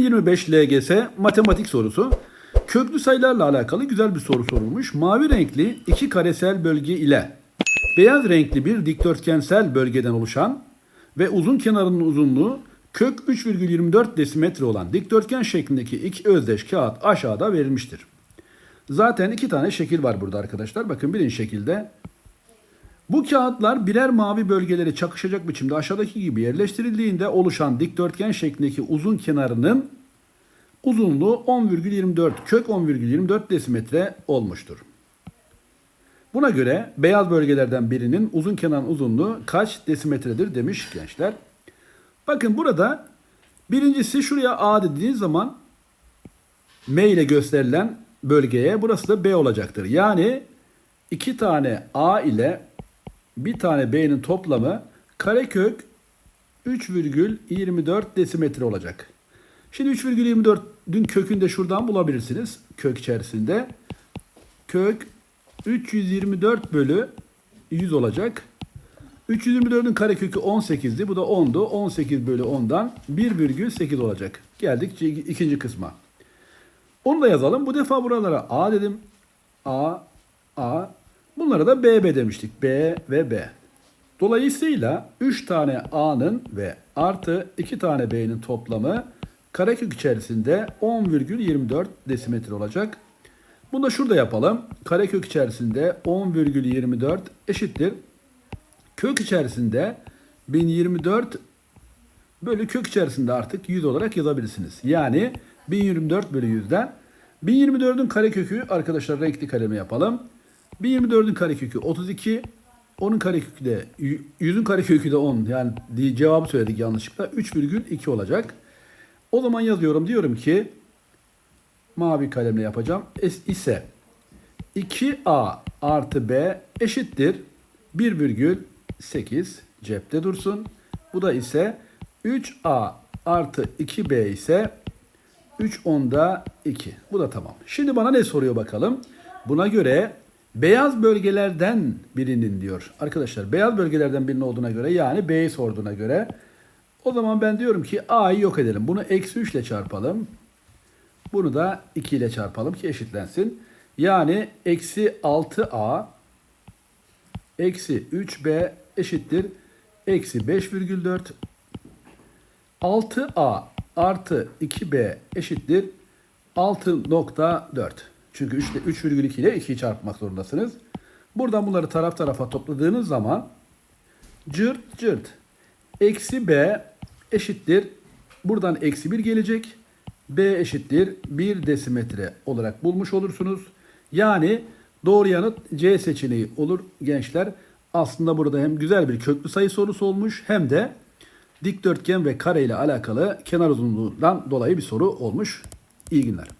25 LGS matematik sorusu. Köklü sayılarla alakalı güzel bir soru sorulmuş. Mavi renkli iki karesel bölge ile beyaz renkli bir dikdörtgensel bölgeden oluşan ve uzun kenarının uzunluğu kök 3,24 desimetre olan dikdörtgen şeklindeki iki özdeş kağıt aşağıda verilmiştir. Zaten iki tane şekil var burada arkadaşlar. Bakın birinci şekilde bu kağıtlar birer mavi bölgeleri çakışacak biçimde aşağıdaki gibi yerleştirildiğinde oluşan dikdörtgen şeklindeki uzun kenarının uzunluğu 10,24 kök 10,24 desimetre olmuştur. Buna göre beyaz bölgelerden birinin uzun kenarın uzunluğu kaç desimetredir demiş gençler. Bakın burada birincisi şuraya A dediğiniz zaman M ile gösterilen bölgeye burası da B olacaktır. Yani iki tane A ile bir tane B'nin toplamı karekök 3,24 desimetre olacak. Şimdi 3,24'ün kökünü de şuradan bulabilirsiniz. Kök içerisinde. Kök 324 bölü 100 olacak. 324'ün karekökü 18'di. Bu da 10'du. 18 bölü 10'dan 1,8 olacak. Geldik ikinci kısma. Onu da yazalım. Bu defa buralara A dedim. A. Bunlara da BB demiştik. B ve B. Dolayısıyla 3 tane A'nın ve artı 2 tane B'nin toplamı karekök içerisinde 10,24 desimetre olacak. Bunu da şurada yapalım. Karekök içerisinde 10,24 eşittir. Kök içerisinde 1024 bölü kök içerisinde artık 100 olarak yazabilirsiniz. Yani 1024 bölü 100'den 1024'ün karekökü arkadaşlar renkli kalemi yapalım. 1024'ün karekökü 32. Onun karekökü de 100'ün karekökü de 10. Yani cevabı söyledik yanlışlıkla. 3,2 olacak. O zaman yazıyorum. Diyorum ki mavi kalemle yapacağım. Es ise 2A artı B eşittir 1,8 cepte dursun. Bu da ise 3A artı 2B ise 3 onda 2. Bu da tamam. Şimdi bana ne soruyor bakalım. Buna göre beyaz bölgelerden birinin diyor. Arkadaşlar beyaz bölgelerden birinin olduğuna göre yani B'yi sorduğuna göre o zaman ben diyorum ki A'yı yok edelim. Bunu eksi 3 ile çarpalım. Bunu da 2 ile çarpalım ki eşitlensin. Yani eksi 6A eksi 3B eşittir. Eksi 5,4 6A artı 2B eşittir 6.4. Çünkü 3 ile 3,2 ile 2'yi çarpmak zorundasınız. Buradan bunları taraf tarafa topladığınız zaman cırt cırt eksi B eşittir. Buradan eksi 1 gelecek. B eşittir 1 desimetre olarak bulmuş olursunuz. Yani doğru yanıt C seçeneği olur gençler. Aslında burada hem güzel bir köklü sayı sorusu olmuş hem de dikdörtgen ve kare ile alakalı kenar uzunluğundan dolayı bir soru olmuş. İyi günler.